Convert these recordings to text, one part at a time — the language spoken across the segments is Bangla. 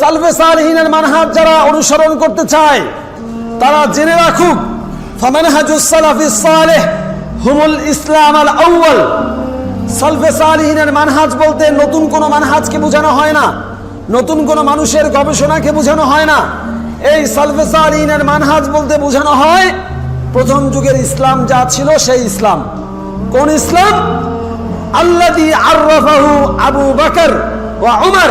সালফে মানহাজ যারা অনুসরণ করতে চায়, তারা জেনে রাখুক হুমুল ইসলাম আল আউয়াল। সালফে মানহাজ বলতে নতুন কোনো মানহাজকে বোঝানো হয় না, নতুন কোনো মানুষের গবেষণাকে বোঝানো হয় না। এই সালফে মানহাজ বলতে বোঝানো হয়, প্রথম যুগের ইসলাম যা ছিল সেই ইসলাম। কোন ইসলাম? আররাফাহু আবু বকর ওয়া উমর।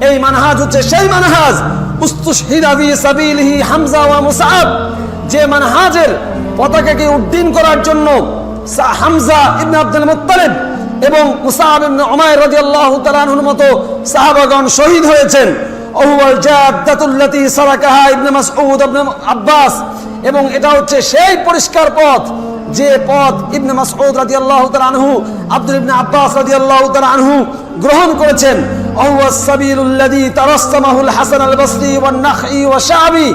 এই মানহাজ হচ্ছে সেই মানহাজ। হামজা ওয়া যে মানহাজের পতাকাকে উড্ডীন করার জন্য হামজা আব্দুল এবং মতো সাহাবাগণ শহীদ হয়েছেন। আব্বাস। এবং এটা হচ্ছে সেই পরিষ্কার পথ যে পথ ইবনে মাসউদ রাদিয়াল্লাহু তাআলা আনহু, আব্দুল ইবনে আব্বাস রাদিয়াল্লাহু আনহু গ্রহণ করেছেন। ওহুয়াস সাবিলুল্লাযী তারাসসামাহুল হাসান আল বসরি ওয়ান নাখঈ ওয়া শাবি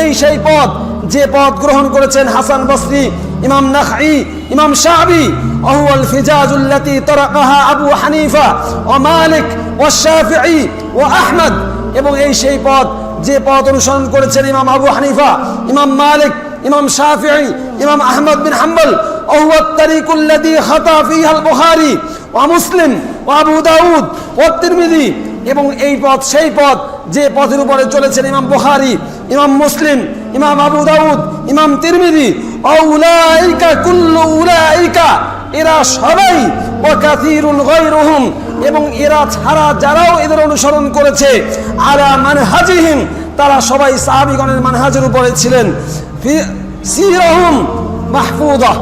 এই সেই পথ যে পথ গ্রহণ করেছেন হাসান বসরি ইমাম নাখঈ ইমাম শাবি ওহুয়াল ফিজাজুল্লাতী তারাকাহা আবু হানিফা ওয়া মালিক ওয়া শাফিঈ ওয়া আহমদ এবং এই সেই পথ যে পথ অনুসরণ করেছেন ইমাম আবু হানিফা ইমাম মালিক ইমাম শাফিঈ ইমাম আহমদ বিন হাম্বল وهو الطريق الذي خطا فيها ও আবু দাউদ, ও এবং এই পথ, সেই পথ যে পথের উপরে চলেছেন ইমাম বুখারি, ইমাম মুসলিম, ইমাম আবু দাউদ, ইমাম তিরমিদি ও উলাইকা কুল্লু উলাইকা, এরা সবাই ও কাসিরুল গায়রুহুম এবং এরা ছাড়া যারাও এদের অনুসরণ করেছে আর মানে হাজিহীন তারা সবাই সাহাবিগণের মানহাজের উপরে ছিলেন। সিরহুম মাহফুদা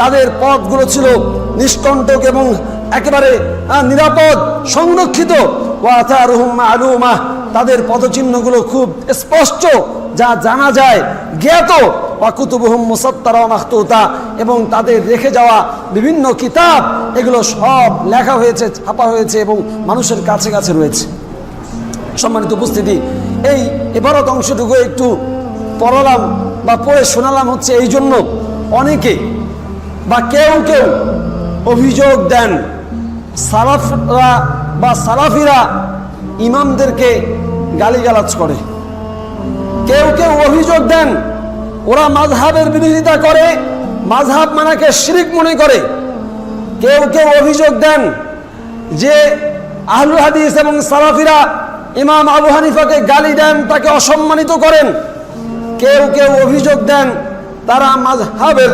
তাদের পথগুলো ছিল নিষ্কণ্টক এবং একেবারে নিরাপদ, সংরক্ষিত। মালুমা। তাদের পদচিহ্নগুলো খুব স্পষ্ট, যা জানা যায়। জ্ঞাত। এবং তাদের রেখে যাওয়া বিভিন্ন কিতাব, এগুলো সব লেখা হয়েছে, ছাপা হয়েছে এবং মানুষের কাছে কাছে রয়েছে। সম্মানিত উপস্থিতি, এই এবারত অংশটুকু একটু পড়ালাম বা পড়ে শোনালাম হচ্ছে এই জন্য অনেকে বা কেউ কেউ অভিযোগ দেন সালাফরা বা সালাফিরা ইমামদেরকে গালিগালাজ করে। কেউ কেউ অভিযোগ দেন, ওরা মাঝহাবের বিরোধিতা করে মাঝহাব মানাকে শিরিক মনে করে। কেউ কেউ অভিযোগ দেন যে আহলুল হাদিস এবং সালাফিরা ইমাম আবু হানিফাকে গালি দেন, তাকে অসম্মানিত করেন। কেউ কেউ অভিযোগ দেন, তারা মাযহাবের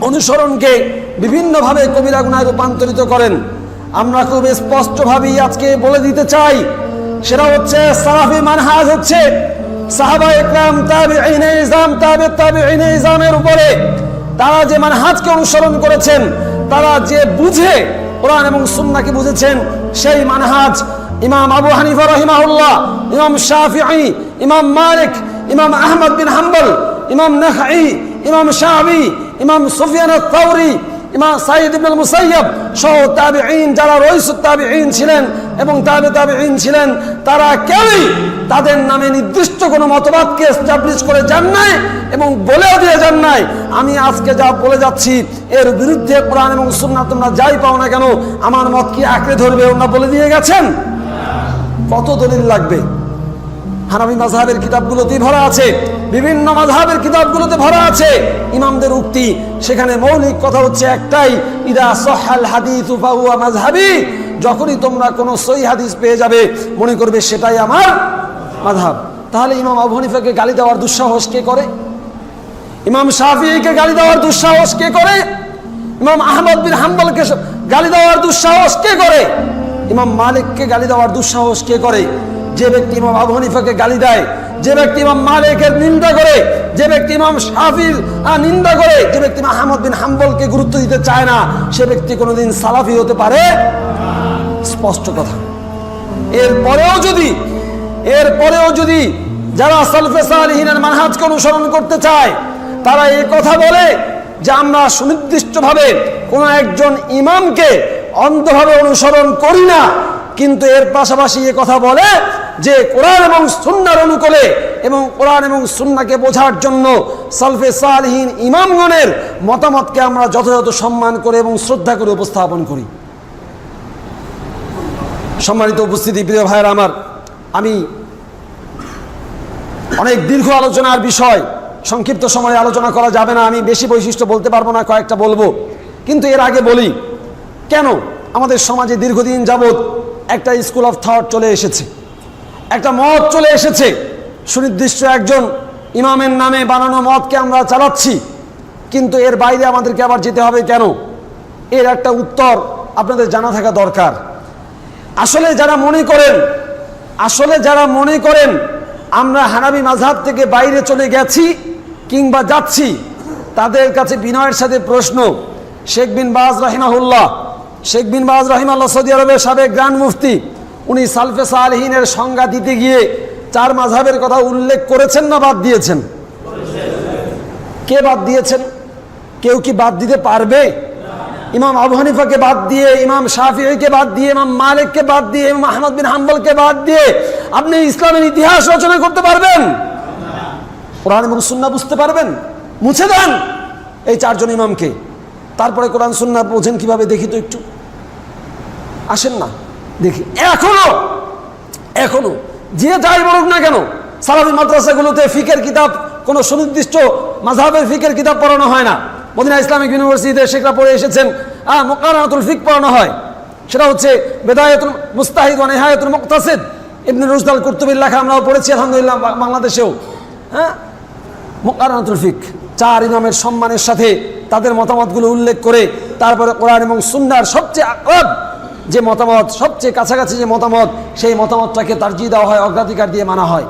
অনুসরণকে বিভিন্নভাবে কবিরা গুনায় রূপান্তরিত করেন। আমরা খুব স্পষ্টভাবেই আজকে বলে দিতে চাই, সেটা হচ্ছে সালাফি মানহাজ হচ্ছে সাহাবা ইকরাম তাবে তাবিঈনে ইজামের উপরে তারা যে মানহাজকে অনুসরণ করেছেন, তারা যে বুঝে কোরআন এবং সুন্নাহকে বুঝেছেন, সেই মানহাজ ইমাম আবু হানিফা রহিমাহুল্লাহ, ইমাম শাফিঈ, ইমাম মালিক, ইমাম আহমদ বিন হাম্বল, ইমাম নাখাই ইমাম শাহবি ইমাম সুফিয়ান আত-তাওরি ইমাম সাইদ ইবনুল মুসাইয়্যব সহ তাবিঈন যারা রইসুত তাবিঈন ছিলেন এবং তাবে তাবিঈন ছিলেন, তারা কেউই তাদের নামে নির্দিষ্ট কোনো মতবাদকে এস্টাবলিশ করে যান নাই এবং বলেও দিয়ে যান নাই, আমি আজকে যা বলে যাচ্ছি এর বিরুদ্ধে কোরআন এবং সুন্নাহ তোমরা যাই পাও না কেন, আমার মত কি আঁকড়ে ধরবে ওনারা বলে দিয়ে গেছেন? কত দলিল লাগবে? হানাবি মাযহাবের কিতাবগুলোতে ভরা আছে, বিভিন্ন মাযহাবের কিতাবগুলোতে ভরা আছে, ইমামদের উক্তি। সেখানে মৌলিক কথা হচ্ছে একটাই, ইদা সহাল হাদিস ফাহুয়া মাযহাবি যখনই তোমরা কোনো সই হাদিস পেয়ে যাবে, মনে করবে সেটাই আমার মাযহাব। তাহলে ইমাম আবু গালি দেওয়ার দুঃসাহস কে করে? ইমাম শাফিঈকে গালি দেওয়ার দুঃসাহস কে করে? ইমাম আহমদ বিন হাম্বলকে গালি দেওয়ার দুঃসাহস কে করে? ইমাম মালিককে গালি দেওয়ার দুঃসাহস কে করে? যে ব্যক্তি ইমাম আবু হানিফাকে গালি দেয় যে ব্যক্তি ইমাম মালিকের নিন্দা করে যে ব্যক্তি ইমাম আহ, নিন্দা করে যে ব্যক্তি আহমদ বিন হাম্বলকে গুরুত্ব দিতে চায় না সে ব্যক্তি কোনোদিন সালাফি হতে পারে? স্পষ্ট কথা। এরপরেও যদি এরপরেও যদি যারা সালফে মানহাজকে অনুসরণ করতে চায় তারা এই কথা বলে যে আমরা সুনির্দিষ্টভাবে কোনো একজন ইমামকে অন্ধভাবে অনুসরণ করি না কিন্তু এর পাশাপাশি এ কথা বলে যে কোরআন এবং সুন্নার অনুকূলে এবং কোরআন এবং সুন্নাকে বোঝার জন্য সালফে সালহীন ইমামগণের মতামতকে আমরা যথাযথ সম্মান করে এবং শ্রদ্ধা করে উপস্থাপন করি। সম্মানিত উপস্থিতি, প্রিয় ভাইয়ের আমার, আমি অনেক দীর্ঘ আলোচনার বিষয়, সংক্ষিপ্ত সময়ে আলোচনা করা যাবে না, আমি বেশি বৈশিষ্ট্য বলতে পারব না, কয়েকটা বলব। কিন্তু এর আগে বলি, কেন আমাদের সমাজে দীর্ঘদিন যাবৎ একটা স্কুল অফ থট চলে এসেছে? একটা মত চলে এসেছে। সুনির্দিষ্ট একজন ইমামের নামে বানানো মতকে আমরা চালাচ্ছি। কিন্তু এর বাইরে আমাদেরকে আবার যেতে হবে কেন? এর একটা উত্তর আপনাদের জানা থাকা দরকার। আসলে যারা মনে করেন, আসলে যারা মনে করেন, আমরা হানাবি মাঝহাব থেকে বাইরে চলে গেছি কিংবা যাচ্ছি, তাদের কাছে বিনয়ের সাথে প্রশ্ন। শেখ বিন বাজ রাহিমাহুল্লাহ, শেখ বিন বাজ রাহিমাল্লাহ সৌদি আরবের সাবেক গ্রান্ড মুফতি উনি সালফে সালহিনের সংজ্ঞা দিতে গিয়ে চার মাঝহাবের কথা উল্লেখ করেছেন না বাদ দিয়েছেন? কে বাদ দিয়েছেন? কেউ কি বাদ দিতে পারবে? ইমাম আবু হানিফাকে বাদ দিয়ে, ইমাম শাফিকে বাদ দিয়ে, ইমাম মালিককে বাদ দিয়ে, ইমাম আহমদ বিন হাম্বলকে বাদ দিয়ে আপনি ইসলামের ইতিহাস রচনা করতে পারবেন? কোরআন এবং সুন্না বুঝতে পারবেন? মুছে দেন এই চারজন ইমামকে। তারপরে কোরআন সুন্না বোঝেন কীভাবে? দেখি তো একটু। আসেন না। দেখি, এখনও এখনও, যে যাই বলুক না কেন সালামি মাদ্রাসাগুলোতে ফিকের কিতাব, কোনো সুনির্দিষ্ট মাঝহাবের ফিকের কিতাব পড়ানো হয় না। মদিনা ইসলামিক ইউনিভার্সিটিতে শেখরা পড়ে এসেছেন, আহ মোকারাতুল ফিক পড়ানো হয়। সেটা হচ্ছে বেদায়তুল মুস্তাহিদ ও নেহায়তুল মুক্তাসিদ। ইবনে রুজদাল কুর্তুবির লেখা আমরাও পড়েছি, আলহামদুলিল্লাহ বাংলাদেশেও। হ্যাঁ? মোকারাতুল ফিক, চার ইমামের সম্মানের সাথে তাদের মতামতগুলো উল্লেখ করে তারপরে কোরআন এবং সুন্নার সবচেয়ে যে মতামত, সবচেয়ে কাছাকাছি যে মতামত, সেই মতামতটাকে তার্জি দেওয়া হয়, অগ্রাধিকার দিয়ে মানা হয়।